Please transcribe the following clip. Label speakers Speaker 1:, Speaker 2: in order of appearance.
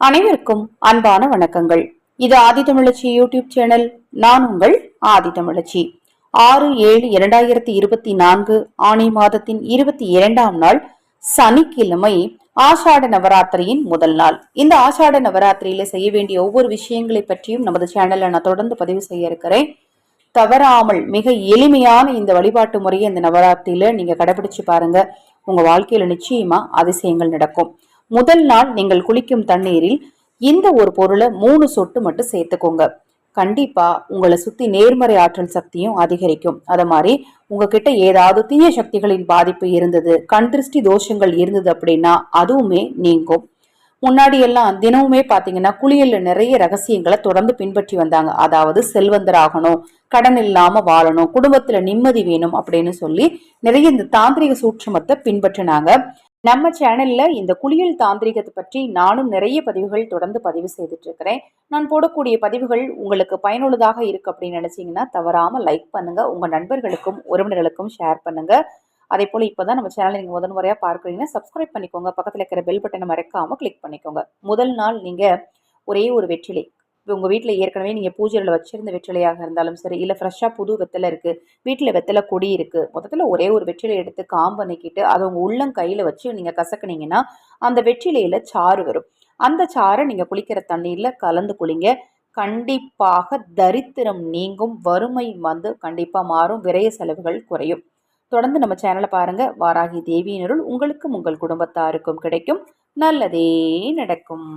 Speaker 1: அனைவருக்கும் அன்பான வணக்கங்கள். இது ஆதிதமிழச்சி யூடியூப் சேனல். நான் உங்கள் ஆதிதமிழச்சி ஆறு ஏழு இரண்டாயிரத்தி இருபத்தி நான்கு ஆணி மாதத்தின் இருபத்தி இரண்டாம் நாள் சனிக்கிழமை ஆஷாட நவராத்திரியின் முதல் நாள். இந்த ஆஷாட நவராத்திரியில செய்ய வேண்டிய ஒவ்வொரு விஷயங்களை பற்றியும் நமது சேனல்ல நான் தொடர்ந்து பதிவு செய்ய இருக்கிறேன். தவறாமல் மிக எளிமையான இந்த வழிபாட்டு முறையை இந்த நவராத்திரியில நீங்க கடைபிடிச்சு பாருங்க. உங்க வாழ்க்கையில நிச்சயமா அதிசயங்கள் நடக்கும். முதல் நாள் நீங்கள் குளிக்கும் தண்ணீரில் இந்த ஒரு பொருளை மூணு சொட்டு மட்டும் சேர்த்துக்கோங்க. கண்டிப்பா உங்களை சுத்தி நேர்மறை ஆற்றல் சக்தியும் அதிகரிக்கும். அத மாதிரி உங்ககிட்ட ஏதாவது தீய சக்திகளின் பாதிப்பு இருந்தது கண் திருஷ்டி தோஷங்கள் இருந்தது அப்படின்னா அதுவுமே நீங்கும். முன்னாடி எல்லாம் தினமுமே பாத்தீங்கன்னா குளியல்ல நிறைய ரகசியங்களை தொடர்ந்து பின்பற்றி வந்தாங்க. அதாவது செல்வந்தர் ஆகணும் கடன் இல்லாம வாழணும் குடும்பத்துல நிம்மதி வேணும் அப்படின்னு சொல்லி நிறைய இந்த தாந்திரிக சூட்சமத்தை பின்பற்றினாங்க. நம்ம சேனல்ல இந்த குளியல் தாந்திரிகத்தை பற்றி நானும் நிறைய பதிவுகள் தொடர்ந்து பதிவு செய்துட்டு இருக்கிறேன் நான் போடக்கூடிய பதிவுகள் உங்களுக்கு பயனுள்ளதாக இருக்கு அப்படின்னு நினைச்சீங்கன்னா தவறாம லைக் பண்ணுங்க. உங்க நண்பர்களுக்கும் உறவினர்களுக்கும் ஷேர் பண்ணுங்க. அதே போல இப்போதான் நம்ம சேனலை நீங்க முதன் முறையா பார்க்குறீங்கன்னா சப்ஸ்கிரைப் பண்ணிக்கோங்க. பக்கத்துல இருக்கிற பெல் பட்டனை மறக்காம கிளிக் பண்ணிக்கோங்க. முதல் நாள் நீங்க ஒரே ஒரு வெற்றிலை இப்போ உங்கள் வீட்டில் ஏற்கனவே நீங்கள் பூஜையில் வச்சிருந்த வெற்றிலையாக இருந்தாலும் சரி இல்லை ஃப்ரெஷ்ஷாக புது வெத்தலை இருக்குது வீட்டில் வெத்தலை கொடி இருக்குது மொத்தத்தில் ஒரே ஒரு வெற்றிலை எடுத்து காம்பை அதை உங்கள் உள்ளம் கையில் வச்சு நீங்கள் கசக்குனீங்கன்னா அந்த வெற்றிலையில் சாறு வரும். அந்த சாறை நீங்கள் குளிக்கிற தண்ணீரில் கலந்து குளிங்க. கண்டிப்பாக தரித்திரம் நீங்கும் வறுமை வந்து கண்டிப்பாக மாறும் விரைய செலவுகள் குறையும். தொடர்ந்து நம்ம சேனலை பாருங்கள் வாராகி தேவியினருள் உங்களுக்கும் உங்கள் குடும்பத்தாருக்கும் கிடைக்கும். நல்லதே நடக்கும்.